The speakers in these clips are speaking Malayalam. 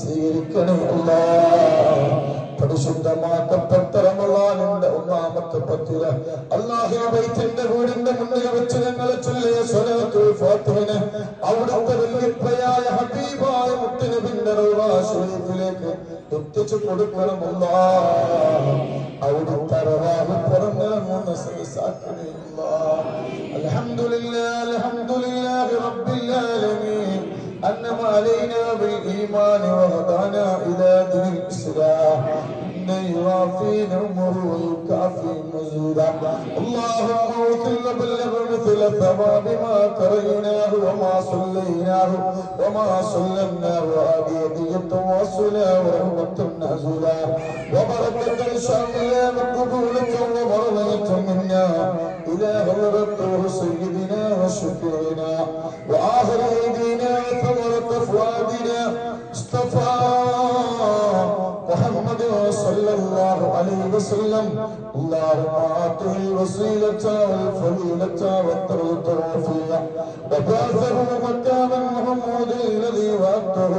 സ്വീകരിക്കണേ അല്ലാ പരിശുദ്ധമാക്കപ്പെട്ട റമളാനിന്റെ ഒന്നാമത്തെ പത്തിര. അള്ളാഹിന്റെ വീടിന്റെ മുന്നിൽ വെച്ച് ഞങ്ങളെ ചൊല്ലിയ സ്വലാത്തുൽ ഫാത്തിഹിന് അവിടുത്തെ വല്യപ്പയായ ഹബീബായ മുത്തുനബിന്റെ റൗള ശരീഫിലേക്ക് എത്തിച്ചു കൊടുക്കണമല്ല. അവിടുത്തെ റവാഹ് പുറന്നിറങ്ങുന്ന സദസ്സാക്കണേ അൽഹംദുലില്ലാ അൽഹംദുലില്ലാഹി بالإيمان وهدانا إلى دين الإسلام. إن يوافي نعمه ويكافي مزيدا اللهم وكل بلغ مثل ثواب ما قريناه وما صليناه وما سلمناه وأبيضية وصلا ورحمة نزلا وبركة شاملة وقبولة ومرضية منا. اللهم آته الوسيلة والفضيلة والدرجة الرفيعة وبعثه مكانا محمود الذي وعدته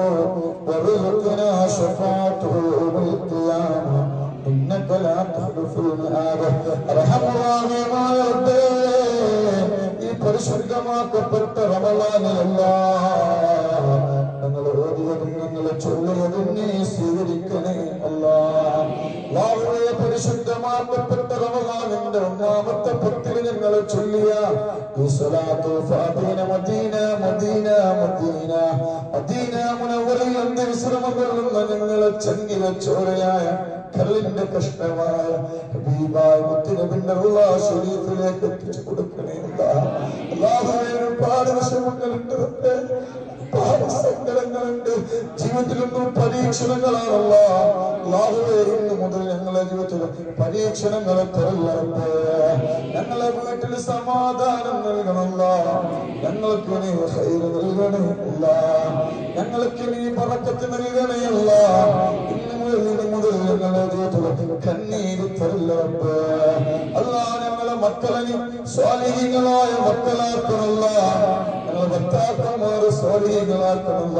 ورزقنا شفاعته يوم القيامة إنك لا تخلف الميعاد أرحم الراحمين ربي ഈ പരിശുദ്ധമാക്കപ്പെട്ട റമളാനിലല്ല ഞങ്ങൾ ഓതിയതും ഞങ്ങൾ ചൊല്ലിയതും നീ സ്വീകരിക്കണേ ഞങ്ങൾ ചൊല്ലിയ ഈ ഫാത്തിന മദീന മദീന മദീന. മദീന മുനവ്വറിൽ അന്ത്യവിശ്രമം കൊള്ളുന്ന ഞങ്ങളെ ചെങ്ങിലെ ചോരയായ കല്ലിന്റെ കഷ്ണമായ ഹബീബായ മുത്തുനബിന്റെ അല്ലാഹ് ശരീഫിലേക്ക് എത്തിച്ചു കൊടുക്കണേ അല്ലാഹുവേ ഒരുപാട് ജീവിതത്തിലൊന്നും പരീക്ഷണങ്ങളാണല്ല. അല്ലാഹുവേ ഇന്ന് മുതൽ ഞങ്ങളെ ജീവിതത്തിൽ പരീക്ഷണങ്ങളെ തുറല്ലറപ്പേ ഞങ്ങളെ വീട്ടിൽ സമാധാനം നൽകണമല്ല. ഞങ്ങൾക്ക് നീ നൽകണമില്ല. ഞങ്ങൾക്ക് നീ പറക്കത്ത് നൽകണേ അല്ല ഇന്ന് മുതൽ മുതൽ ഞങ്ങളെ ജീവിതത്തിൽ കണ്ണീര് തരല്ലറപ്പേ അല്ല ഞങ്ങളെ മക്കളെ സ്വാലിഹികളായ മക്കളാക്കണമല്ല. ഞങ്ങളെ ഭർത്താക്കന്മാർ സ്വാലിഹികളാക്കണല്ല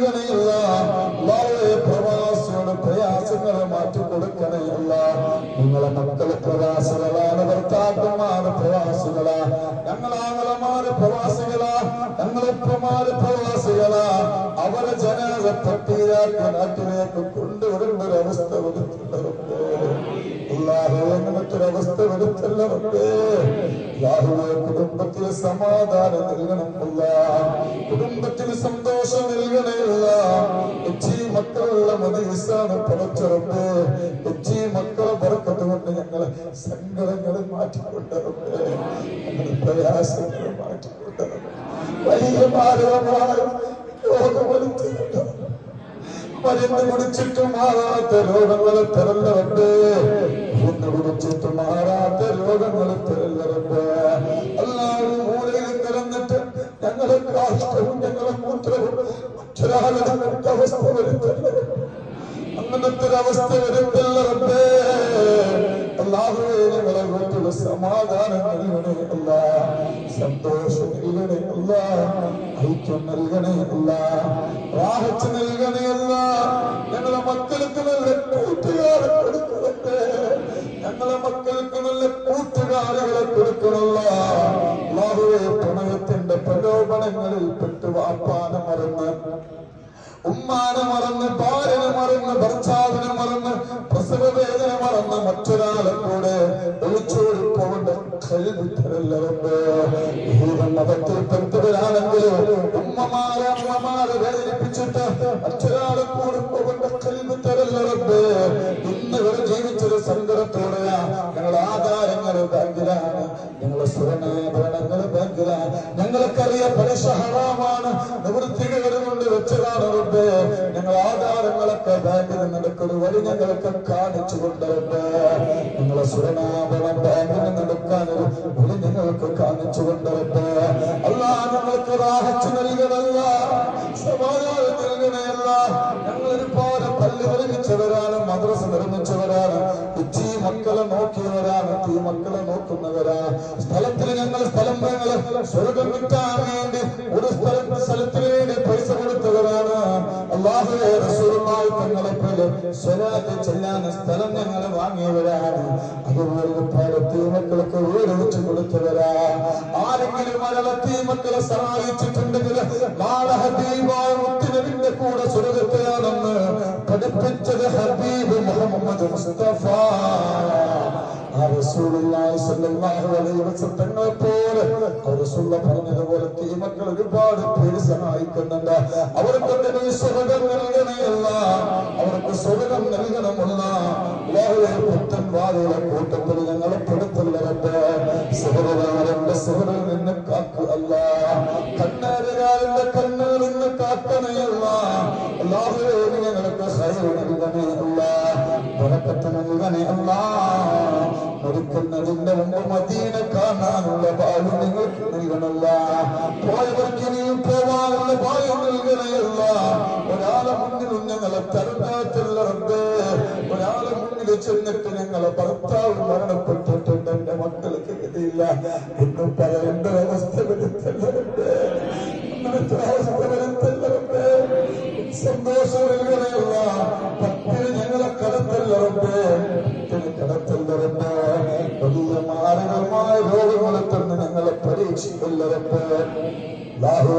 ജോലിയില്ലാത്തവർക്ക് വളരെ നൽകണേ അല്ല പ്രവാസിയുടെ പ്രയാസങ്ങളെ മാറ്റി കൊടുക്കണേ അല്ല നിങ്ങളെ മക്കളെ പ്രവാസികളാണ് ഭർത്താക്കന്മാര് പ്രവാസികളാ. ഞങ്ങളാങ്ങളമാര് പ്രവാസികളാ. ഞങ്ങളൊപ്പമാര് പട്ടിയിലാക്കി നാട്ടിലേക്ക് കൊണ്ടുവരേണ്ട ഒരു അവസ്ഥ വരുത്തുന്നവർക്ക് അല്ലാഹുവേ മറ്റൊരവസ്ഥ വരുത്തല്ല റബ്ബേ. അല്ലാഹുവേ കുടുംബത്തിൽ സമാധാനം നൽകണം കുടുംബത്തിന് സന്തോഷം നൽകണേ അല്ല. എച്ചി മക്കളുള്ള മദീസാണ് പടച്ചുറപ്പ് കൊച്ചി മക്കളെ പറക്കത്ത് കൊണ്ട് ഞങ്ങളെ സങ്കടങ്ങളെ മാറ്റിക്കൊണ്ടറപ്പേ ഞങ്ങളുടെ പ്രയാസങ്ങളെ മാറ്റിക്കൊണ്ടറപ്പേ വലിയ മാരകമായ രോഗമനുത്തിട്ടുണ്ട് മരുന്ന് കുടിച്ചിട്ട് മാറാത്ത രോഗങ്ങളെ തരല്ലറുണ്ട് ഒന്ന് കുടിച്ചിട്ട് മാറാത്ത രോഗങ്ങളെ തരല്ലറുണ്ട് എല്ലാവരും മൂലയിൽ കിടന്നിട്ട് ഞങ്ങളെ കാഷ്ടവും ഞങ്ങളെ മൂത്രവും മറ്റൊരാളുടെ അവസ്ഥ വരുത്തല്ലേ അങ്ങനത്തെ ഒരു അവസ്ഥ വരുത്തല്ല അല്ലാഹുവേ ഞങ്ങളെ വീട്ടിൽ സമാധാനം നൽകണേ അല്ല സന്തോഷം നൽകണേ അല്ല ഐക്യം നൽകണേ അല്ല അല്ല ഞങ്ങളെ മക്കൾക്ക് നല്ല കൂട്ടുകാരെ കൊടുക്കണേ ഞങ്ങളെ മക്കൾക്ക് നല്ല കൂട്ടുകാരികളെ കൊടുക്കണല്ല അല്ലാഹുവേ പ്രണയത്തിന്റെ പ്രലോഭനങ്ങളിൽ പെട്ട് വാപ്പാന മറന്ന് ഉമ്മാനെ മറന്ന് ഭാര്യനെ മറന്ന് ഭർത്താവിനെ മറന്ന് പ്രസവ വേദന മറന്ന് മറ്റൊരാളെ കൂടെ ഒളിച്ചോടി പോകേണ്ട മതത്തിൽപ്പെട്ടവരാണെങ്കിലും ഉമ്മമാരെ അമ്മമാരെ വേദനിപ്പിച്ചിട്ട് മറ്റൊരാളെ കൂടെ പോകേണ്ട കൽവ് തരല്ലറബ് ഇന്ന് ഇവർ ജീവിച്ചൊരു സങ്കടത്തോടെയാ. ഞങ്ങൾ ആധാരങ്ങൾ ബാങ്കിലാണ് ഞങ്ങളെ സ്വർണാഭരണങ്ങൾ ബാങ്കിലാണ് പലിശ ഹറാമാണ്. നിവൃത്തികൾ ആധാരങ്ങളൊക്കെ ബാങ്കിൽ നിന്നെടുക്കുന്ന വഴി ഞങ്ങൾക്ക് കാണിച്ചു കൊണ്ടുവരട്ടെ. നിങ്ങളെ സുരനാഭരണം ബാങ്കിൽ നിന്നെടുക്കാൻ ഒരു വഴി ഞങ്ങൾക്ക് കാണിച്ചു കൊണ്ടുവരട്ടെ. അല്ല ഞങ്ങൾക്ക് ദാഹിച്ചു നൽകണല്ല സമാധാനം നൽകണയല്ല ഞങ്ങൾ ഒരുപാട് പള്ളി നിർമ്മിച്ചവരാണ് മദ്രസ നിർമ്മിച്ചവരാണ് ഉച്ചി മക്കളെ നോക്കിയവരാണ് ഈ മക്കളെ നോക്കുന്നവരാണ്. സ്ഥലത്തിൽ ഞങ്ങൾ സ്ഥലം ഞങ്ങൾ സ്വർഗം കിട്ടാൻ വേണ്ടി ഒരു സ്ഥലത്ത് അള്ളാഹുവെ റസൂലുള്ളാഹി തങ്ങളെ പോലെ സ്വലാത്ത് ചെല്ലാൻ സ്ഥലം ഞങ്ങൾ വാങ്ങിയവരാണ്. അതുപോലെ തീ മക്കൾക്ക് വീട് കൊടുത്തവരാ. ആരെങ്കിലും തീ മക്കളെ സഹായിച്ചിട്ടുണ്ടെങ്കിൽ നാളെ ഹബീബായ മുത്തുനബിന്റെ കൂടെ സ്വർഗത്തിലാണെന്ന് പഠിപ്പിച്ചത് ഹബീബ് മുഹമ്മദ് മുസ്തഫ. തങ്ങളെ പോലെ പറഞ്ഞതുപോലെ തീ മക്കൾ ഒരുപാട് പേര് സഹായിക്കുന്നുണ്ട്. അവർക്ക് സ്വർഗം നൽകണമല്ല. അവർക്ക് സ്വർഗം നൽകണമല്ല. പുത്തൻ വാതിലെ കൂട്ടത്തിൽ ഞങ്ങളെ പെടുത്തുള്ളവരുടെ സുഹൃതാരന്റെ സുഹൃത്തിൽ നിന്ന് കാക്കുകയല്ല അല്ല. കണ്ണേറുകാരന്റെ കണ്ണീർ നിന്ന് കാക്കണയല്ല. അല്ലാഹുവേ നീ ഞങ്ങൾക്ക് ഹൈർ നൽകണേ അല്ല ബറക്കത്ത് നൽകണേ അല്ല മരിക്കുന്നതിന്റെ മുമ്പ് മദീന കാണാനുള്ള ഭാഗ്യം നിങ്ങൾക്ക് നൽകണല്ല പോയവർക്ക് ഇനിയും പോവാനുള്ള ഭാഗ്യം നൽകണയല്ല ഒരാളെ മുന്നിൽ ഞങ്ങളെ റബ്ബേ ഒരാളെ മുന്നിൽ ചെന്നിട്ട് ഞങ്ങളെ ഭർത്താവ് മരണപ്പെട്ടിട്ടുണ്ട്. എന്റെ മക്കൾക്ക് ഗതിയില്ല എന്നും പറയേണ്ട അവസ്ഥ വരുത്തല്ല സന്തോഷം നൽകണയല്ല പത്തിന് മാരകമായ രോഗങ്ങളെ തന്നെ ഞങ്ങളെ അല്ലാഹു